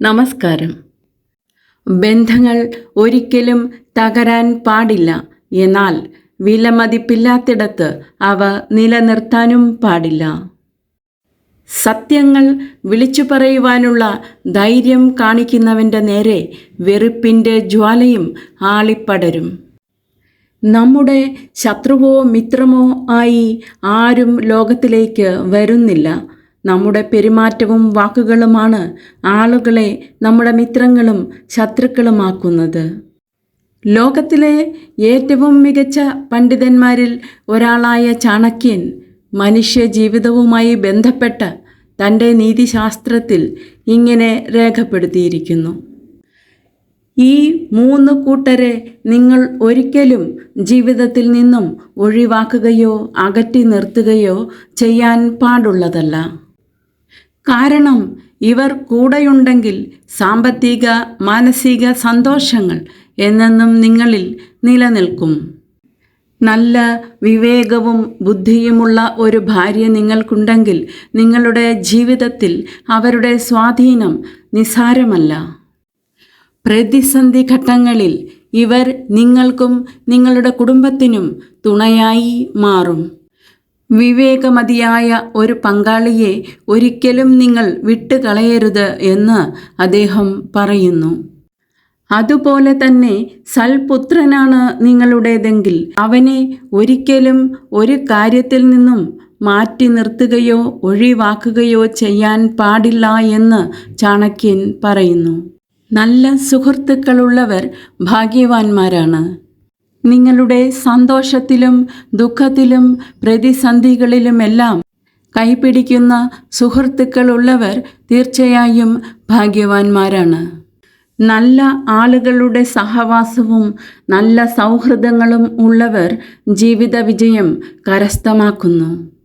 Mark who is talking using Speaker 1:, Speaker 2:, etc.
Speaker 1: നമസ്കാരം. ബന്ധങ്ങൾ ഒരിക്കലും തകരാൻ പാടില്ല. എന്നാൽ വിലമതിപ്പില്ലാത്തിടത്ത് അവ നിലനിർത്താനും പാടില്ല. സത്യങ്ങൾ വിളിച്ചു പറയുവാനുള്ള ധൈര്യം കാണിക്കുന്നവന്റെ നേരെ വെറുപ്പിന്റെ ജ്വാലയും ആളിപ്പടരും. നമ്മുടെ ശത്രുവോ മിത്രമോ ആയി ആരും ലോകത്തിലേക്ക് വരുന്നില്ല. നമ്മുടെ പെരുമാറ്റവും വാക്കുകളുമാണ് ആളുകളെ നമ്മുടെ മിത്രങ്ങളും ശത്രുക്കളുമാക്കുന്നത്. ലോകത്തിലെ ഏറ്റവും മികച്ച പണ്ഡിതന്മാരിൽ ഒരാളായ ചാണക്യൻ മനുഷ്യ ജീവിതവുമായി ബന്ധപ്പെട്ട തന്റെ നീതിശാസ്ത്രത്തിൽ ഇങ്ങനെ രേഖപ്പെടുത്തിയിരിക്കുന്നു. ഈ മൂന്ന് കൂട്ടരെ നിങ്ങൾ ഒരിക്കലും ജീവിതത്തിൽ നിന്നും ഒഴിവാക്കുകയോ അകറ്റി നിർത്തുകയോ ചെയ്യാൻ പാടുള്ളതല്ല. കാരണം ഇവർ കൂടെയുണ്ടെങ്കിൽ സാമ്പത്തിക മാനസിക സന്തോഷങ്ങൾ എന്നെന്നും നിങ്ങളിൽ നിലനിൽക്കും. നല്ല വിവേകവും ബുദ്ധിയുമുള്ള ഒരു ഭാര്യ നിങ്ങൾക്കുണ്ടെങ്കിൽ നിങ്ങളുടെ ജീവിതത്തിൽ അവരുടെ സ്വാധീനം നിസ്സാരമല്ല പ്രതിസന്ധി ഘട്ടങ്ങളിൽ ഇവർ നിങ്ങൾക്കും നിങ്ങളുടെ കുടുംബത്തിനും തുണയായി മാറും. വിവേകമതിയായ ഒരു പങ്കാളിയെ ഒരിക്കലും നിങ്ങൾ വിട്ടുകളയരുത് എന്ന് അദ്ദേഹം പറയുന്നു. അതുപോലെ തന്നെ സൽപുത്രനാണ് നിങ്ങളുടേതെങ്കിൽ അവനെ ഒരിക്കലും ഒരു കാര്യത്തിൽ നിന്നും മാറ്റി നിർത്തുകയോ ഒഴിവാക്കുകയോ ചെയ്യാൻ പാടില്ല എന്ന് ചാണക്യൻ പറയുന്നു. നല്ല സുഹൃത്തുക്കളുള്ളവർ ഭാഗ്യവാന്മാരാണ്. നിങ്ങളുടെ സന്തോഷത്തിലും ദുഃഖത്തിലും പ്രതിസന്ധികളിലുമെല്ലാം കൈപിടിക്കുന്ന സുഹൃത്തുക്കളുള്ളവർ തീർച്ചയായും ഭാഗ്യവാന്മാരാണ്. നല്ല ആളുകളുടെ സഹവാസവും നല്ല സൗഹൃദങ്ങളും ഉള്ളവർ ജീവിത വിജയം കരസ്ഥമാക്കുന്നു.